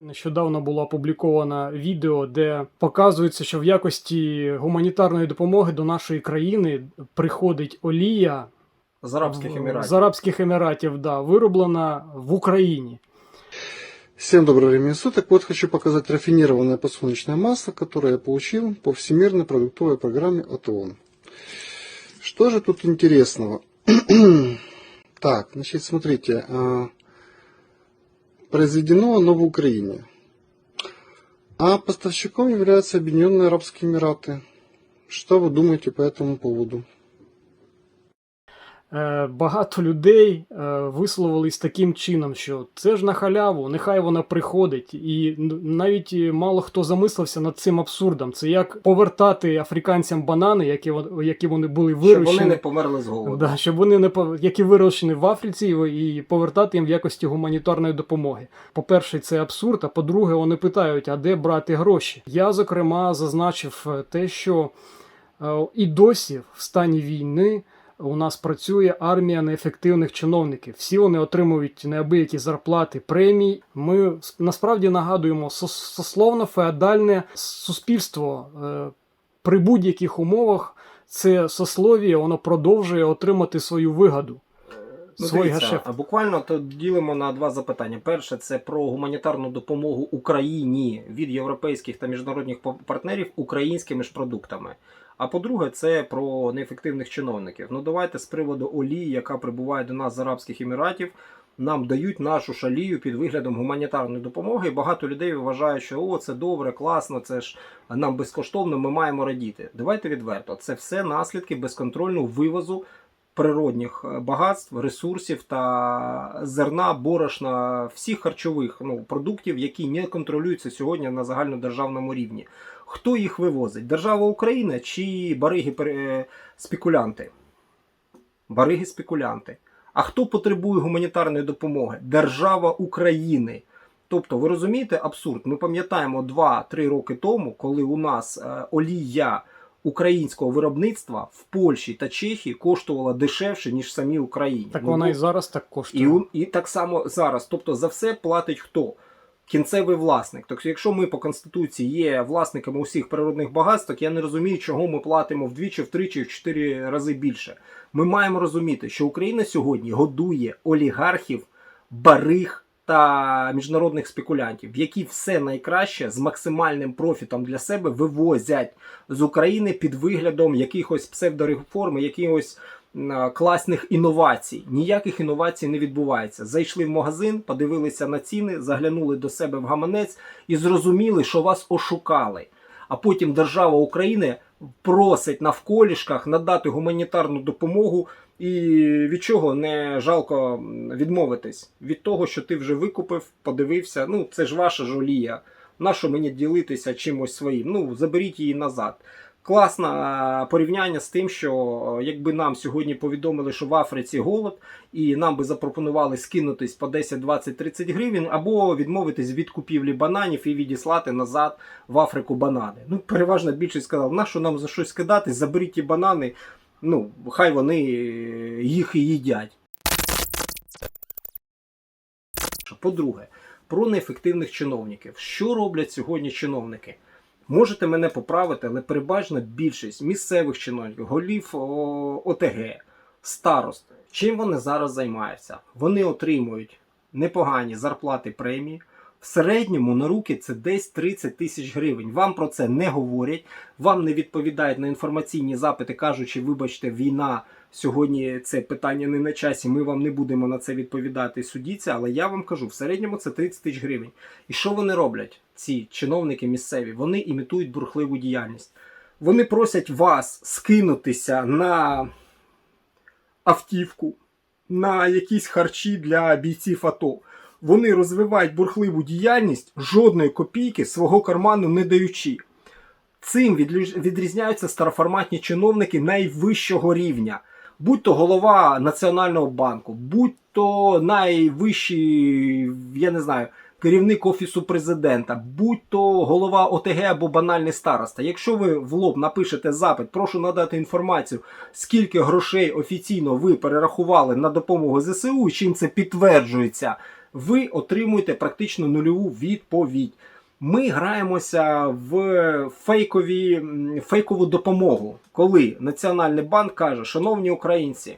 Нещодавно було опубліковано відео, де показується, що в якості гуманітарної допомоги до нашої країни приходить олія З Арабських Еміратів. з Арабських Еміратів, да, вироблена в Україні. Всем доброго времени суток. Вот хочу показать рафинированное подсолнечное масло, которое я получил по Всемирной продуктовой программе от ООН. Что же тут интересного? так, значит, смотрите а, произведено оно в Украине. А поставщиком являются Объединенные Арабские Эмираты. Что вы думаете по этому поводу? Е, Багато людей е, висловились таким чином, що це ж на халяву, нехай вона приходить. І навіть мало хто замислився над цим абсурдом. Це як повертати африканцям банани, які, які вони були Щоб вони не померли з голоду. Да, щоб вони не які вирощені в Африці, і повертати їм в якості гуманітарної допомоги. По-перше, це абсурд. А по-друге, вони питають, а де брати гроші? Я зокрема зазначив е, те, що і досі в стані війни. У нас працює армія неефективних чиновників. Всі вони отримують неабиякі зарплати, премії. Ми насправді нагадуємо сос- сословно феодальне суспільство е, при будь-яких умовах. Це сослов'я воно продовжує отримати свою вигаду. Ну, Свій дивіться, буквально то ділимо на два запитання. Перше, це про гуманітарну допомогу Україні від європейських та міжнародних па- партнерів українськими ж продуктами. А по-друге, це про неефективних чиновників. Ну давайте з приводу олії, яка прибуває до нас з Арабських Еміратів. Нам дають нашу шалію під виглядом гуманітарної допомоги. Багато людей вважають, що о, це добре, класно, це ж нам безкоштовно, ми маємо радіти. Давайте відверто. Це все наслідки безконтрольного вивозу природних е, багатств, ресурсів та зерна, борошна, всіх харчових ну, продуктів, які не контролюються сьогодні на загальнодержавному рівні. Хто їх вивозить? Держава України чи бариги е, спекулянти? Бариги спекулянти. А хто потребує гуманітарної допомоги? Держава України. Тобто, ви розумієте абсурд? Ми пам'ятаємо 2-3 роки тому, коли у нас е, олія українського виробництва в Польщі та Чехії коштувала дешевше, ніж в самій Україні. Так Ну, вона бо- і зараз так коштує. і, і так само зараз. Тобто за все платить хто? Кінцевий власник. Тобто, якщо ми по конституції є власниками усіх природних багатств, так я не розумію, чого ми платимо вдвічі, втричі, в чотири рази більше. Ми маємо розуміти, що Україна сьогодні годує олігархів, бариг та міжнародних спекулянтів, які все найкраще з максимальним профітом для себе вивозять з України під виглядом якихось псевдореформ, якихось класних інновацій. Ніяких інновацій не відбувається. Зайшли в магазин, подивилися на ціни, заглянули до себе в гаманець і зрозуміли, що вас ошукали. А потім держава України просить навколішках надати гуманітарну допомогу. І від чого не жалко відмовитись? Від того, що ти вже викупив, подивився. Ну, це ж ваша ж олія. Нащо мені ділитися чимось своїм? Ну, заберіть її назад. Класне е, порівняння з тим, що е, якби нам сьогодні повідомили, що в Африці голод, і нам би запропонували скинутись по 10, 20, 30 гривень, або відмовитись від купівлі бананів і відіслати назад в Африку банани. Ну, переважна більшість сказала, нащо нам за щось кидати, заберіть ті банани, ну, хай вони е, їх і їдять. По-друге, про неефективних чиновників. Що роблять сьогодні чиновники? Можете мене поправити, але переважна більшість місцевих чиновників, голів ОТГ, старост. Чим вони зараз займаються? Вони отримують непогані зарплати премії. В середньому на руки це десь 30 тисяч гривень. Вам про це не говорять, вам не відповідають на інформаційні запити, кажучи, вибачте, війна сьогодні це питання не на часі. Ми вам не будемо на це відповідати. Судіться, але я вам кажу, в середньому це 30 тисяч гривень. І що вони роблять? Ці чиновники місцеві? Вони імітують бурхливу діяльність. Вони просять вас скинутися на автівку, на якісь харчі для бійців АТО. Вони розвивають бурхливу діяльність, жодної копійки свого карману не даючи. Цим відрізняються староформатні чиновники найвищого рівня. Будь то голова Національного банку, будь то найвищий, я не знаю, керівник офісу президента, будь то голова ОТГ або банальний староста. Якщо ви в лоб напишете запит, прошу надати інформацію, скільки грошей офіційно ви перерахували на допомогу ЗСУ, чим це підтверджується ви отримуєте практично нульову відповідь. Ми граємося в фейкові, фейкову допомогу, коли Національний банк каже, шановні українці,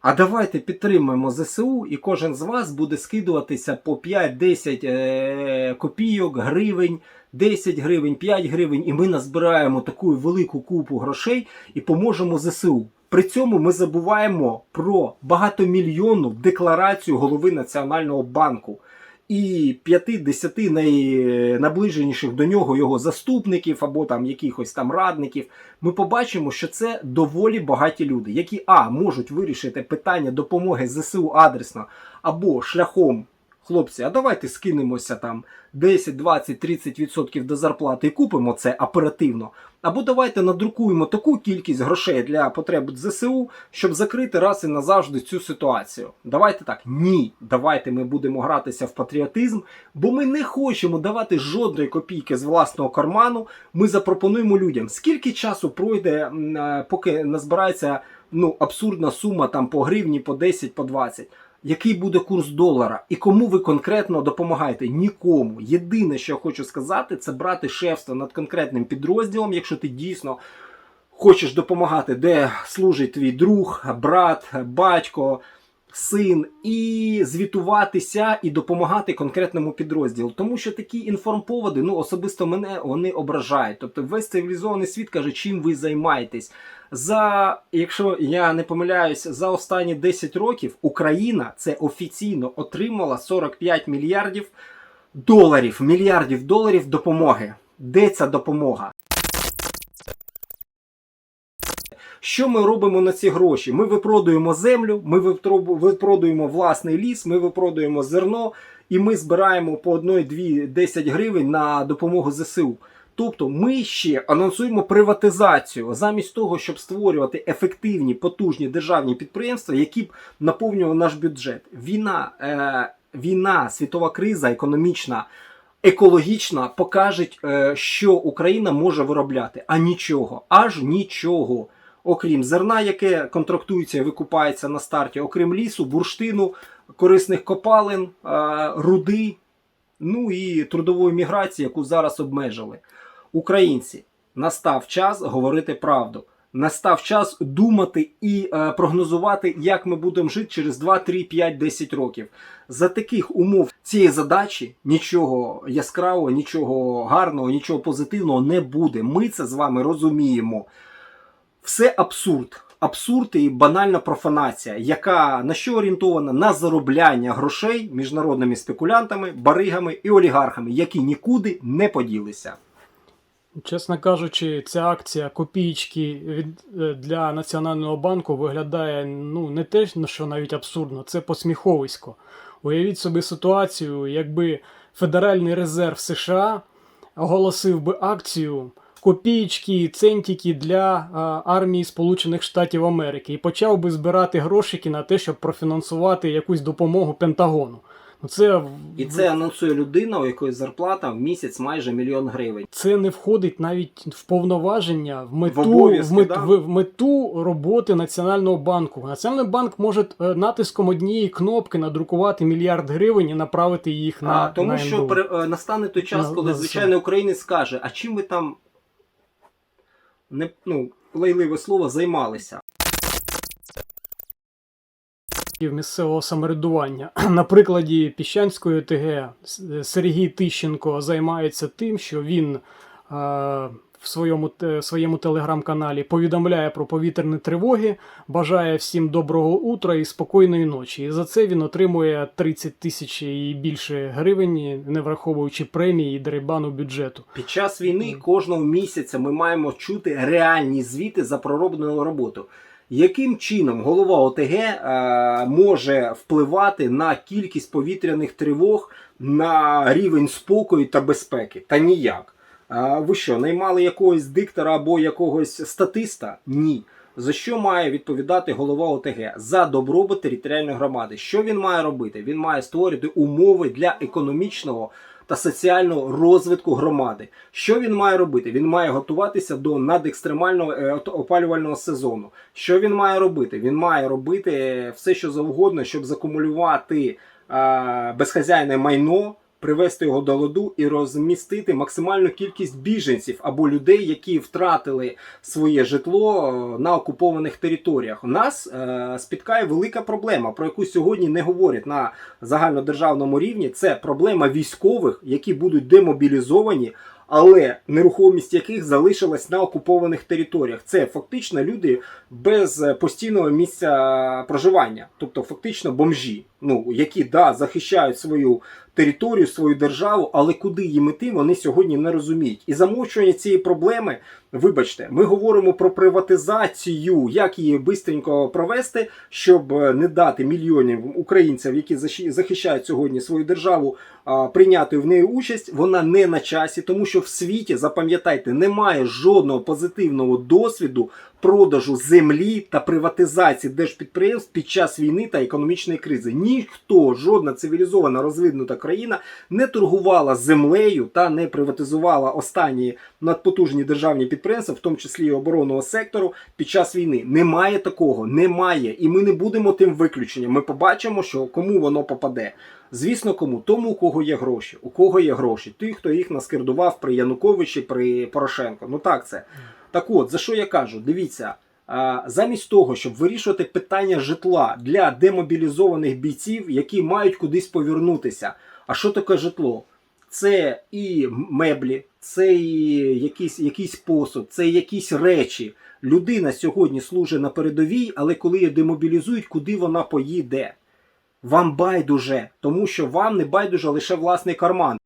а давайте підтримаємо ЗСУ, і кожен з вас буде скидуватися по 5-10 е, копійок, гривень, 10 гривень, 5 гривень, і ми назбираємо таку велику купу грошей і поможемо ЗСУ. При цьому ми забуваємо про багатомільйонну декларацію голови Національного банку і 5-10 найнаближеніших до нього його заступників або там якихось там радників, ми побачимо, що це доволі багаті люди, які а можуть вирішити питання допомоги ЗСУ адресно або шляхом. Хлопці, а давайте скинемося там 10, 20, 30% до зарплати і купимо це оперативно. Або давайте надрукуємо таку кількість грошей для потреб ЗСУ, щоб закрити раз і назавжди цю ситуацію. Давайте так. Ні, давайте ми будемо гратися в патріотизм, бо ми не хочемо давати жодної копійки з власного карману. Ми запропонуємо людям, скільки часу пройде, е, поки назбирається ну, абсурдна сума там по гривні, по 10, по 20 який буде курс долара і кому ви конкретно допомагаєте? Нікому. Єдине, що я хочу сказати, це брати шефство над конкретним підрозділом, якщо ти дійсно хочеш допомагати, де служить твій друг, брат, батько. Син і звітуватися і допомагати конкретному підрозділу, тому що такі інформповоди, ну особисто мене вони ображають. Тобто, весь цивілізований світ каже, чим ви займаєтесь. За якщо я не помиляюсь, за останні 10 років Україна це офіційно отримала 45 мільярдів доларів, мільярдів доларів допомоги. Де ця допомога? Що ми робимо на ці гроші? Ми випродуємо землю, ми випродуємо власний ліс, ми випродуємо зерно, і ми збираємо по 1-2-10 гривень на допомогу ЗСУ. Тобто ми ще анонсуємо приватизацію замість того, щоб створювати ефективні, потужні державні підприємства, які б наповнювали наш бюджет. Війна, е, війна, світова криза, економічна, екологічна покажуть, е, що Україна може виробляти, а нічого, аж нічого. Окрім зерна, яке контрактується і викупається на старті, окрім лісу, бурштину, корисних копалин, е, руди, ну і трудової міграції, яку зараз обмежили. Українці, настав час говорити правду. Настав час думати і е, прогнозувати, як ми будемо жити через 2, 3, 5, 10 років. За таких умов цієї задачі нічого яскравого, нічого гарного, нічого позитивного не буде. Ми це з вами розуміємо. Все абсурд. Абсурд і банальна профанація, яка на що орієнтована на заробляння грошей міжнародними спекулянтами, баригами і олігархами, які нікуди не поділися. Чесно кажучи, ця акція копійки від, е, для Національного банку виглядає ну, не те, що навіть абсурдно, це посміховисько. Уявіть собі ситуацію, якби Федеральний резерв США оголосив би акцію копійки, центики для а, армії Сполучених Штатів Америки і почав би збирати грошики на те, щоб профінансувати якусь допомогу Пентагону. Ну, це, І це анонсує людина, у якої зарплата в місяць майже мільйон гривень. це не входить навіть в повноваження, в мету, В в, мет- да? в, в мету роботи Національного банку. Національний банк може е, натиском однієї кнопки надрукувати мільярд гривень і направити їх на а, тому на що пере- е, настане той час, На- коли на звичайний українець скаже, а чим ви там не ну, лайливе слово займалися? Місцевого самоврядування. На прикладі Піщанської ОТГ С- Сергій Тищенко займається тим, що він е, в своєму, своєму телеграм-каналі повідомляє про повітряні тривоги, бажає всім доброго утра і спокійної ночі. І за це він отримує 30 тисяч і більше гривень, не враховуючи премії і дерибану бюджету. Під час війни кожного місяця ми маємо чути реальні звіти за пророблену роботу. Яким чином голова ОТГ е, може впливати на кількість повітряних тривог на рівень спокою та безпеки? Та ніяк. А ви що, наймали якогось диктора або якогось статиста? Ні. За що має відповідати голова ОТГ? За добробут територіальної громади. Що він має робити? Він має створити умови для економічного та соціального розвитку громади. Що він має робити? Він має готуватися до надекстремального е, опалювального сезону. Що він має робити? Він має робити все, що завгодно, щоб закумулювати е, безхазяйне майно, привести його до ладу і розмістити максимальну кількість біженців або людей, які втратили своє житло е, на окупованих територіях. У нас е, спіткає велика проблема, про яку сьогодні не говорять на загальнодержавному рівні. Це проблема військових, які будуть демобілізовані. Але нерухомість яких залишилась на окупованих територіях. Це фактично люди без е, постійного місця проживання, тобто фактично бомжі, ну які да захищають свою територію, свою державу, але куди їм іти, вони сьогодні не розуміють. І замовчування цієї проблеми, вибачте, ми говоримо про приватизацію, як її бистренько провести, щоб е, не дати мільйонів українців, які захищають сьогодні свою державу, прийняти в неї участь. Вона не на часі, тому що в світі, запам'ятайте, немає жодного позитивного досвіду продажу землі та приватизації держпідприємств під час війни та економічної кризи. Ніхто, жодна цивілізована розвинута країна не торгувала землею та не приватизувала останні надпотужні державні підприємства, в тому числі і оборонного сектору, під час війни. Немає такого, немає, і ми не будемо тим виключенням. Ми побачимо, що кому воно попаде. Звісно, кому тому, у кого є гроші, у кого є гроші, ті, хто їх наскердував при Януковичі, при Порошенко. Ну так це. Так от, за що я кажу? Дивіться, замість того, щоб вирішувати питання житла для демобілізованих бійців, які мають кудись повернутися. А що таке житло? Це і меблі, це і якийсь, якийсь посуд, це якісь речі. Людина сьогодні служить на передовій, але коли її демобілізують, куди вона поїде? Вам байдуже, тому що вам не байдуже лише власний карман.